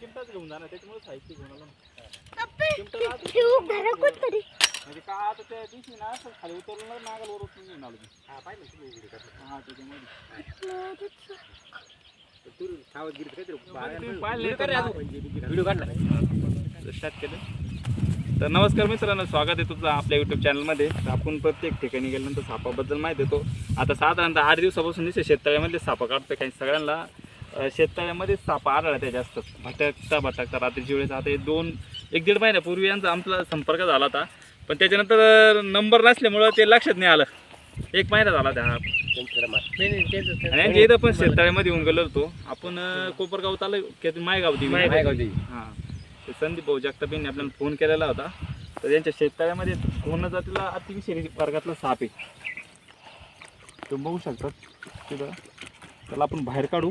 चिमटाच घेऊन जाणार त्याच्यामुळे साहित्य घेऊन आलो ना. अप्पे, चिमटा राहतो. ते उभ धरा कोणतरी. म्हणजे का आता त्या दिवशी ना असं खाली उतरलं ना नागाला वर उचलून घेऊन आलो मी. हा त्याच्यामध्ये तुम्ही पाहिले तर स्टार्ट केलं. तर नमस्कार मित्रांनो स्वागत आहे तुमचं आपल्या युट्यूब चॅनलमध्ये तर आपण प्रत्येक ठिकाणी गेल्यानंतर सापाबद्दल माहिती देतो. आता साधारणतः आठ दिवसापासून निश्चित शेततळ्यामध्ये सापा काढतो काही सगळ्यांना. अं, शेततळ्यामध्ये सापा आढळला जास्त. भटकता भटकता. रात्रीच्या वेळेस आता हे दोन एक दीड महिन्यापूर्वी यांचा आमचा संपर्क झाला होता. पण त्याच्यानंतर नंबर नसल्यामुळं ते लक्षात नाही आलं. एक महिना झाला त्या आणि यांच्या इथं पण शेततळ्यामध्ये येऊन गेलो होतो. आपण अं, कोपरगाव तालुक्यात मायगाव देवी. हां. ते संदीप भाऊ जगताप यांनी आपल्याला फोन केलेला होता. तर त्यांच्या शेततळ्यामध्ये पूर्ण जातीला अतिशय वर्गातला साप आहे. तुम्ही बघू शकतात तिथं. त्याला आपण बाहेर काढू.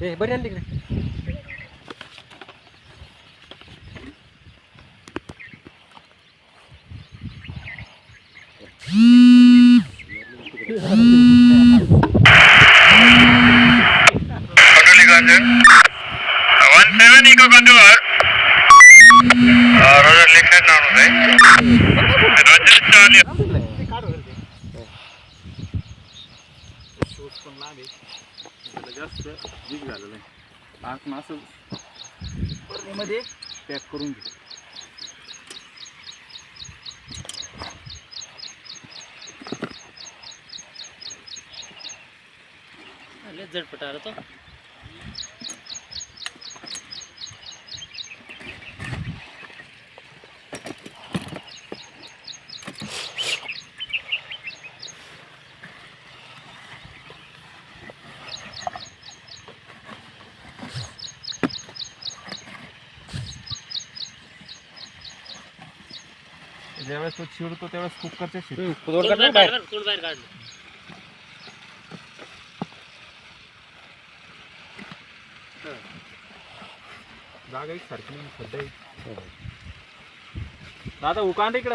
हे बरी आली तिकडे One seven Eco त्याला जास्त वीक झालेलं आहे. आत मासं पॅक करून घे. झटपट आला तो. ज्यावेळेस तो चिडतो त्यावेळेस कुकरच्या शिट बाहेर बाहेर. काढलं जागा एक सारखी नाही सध्या एक. दादा उकांड इकडं.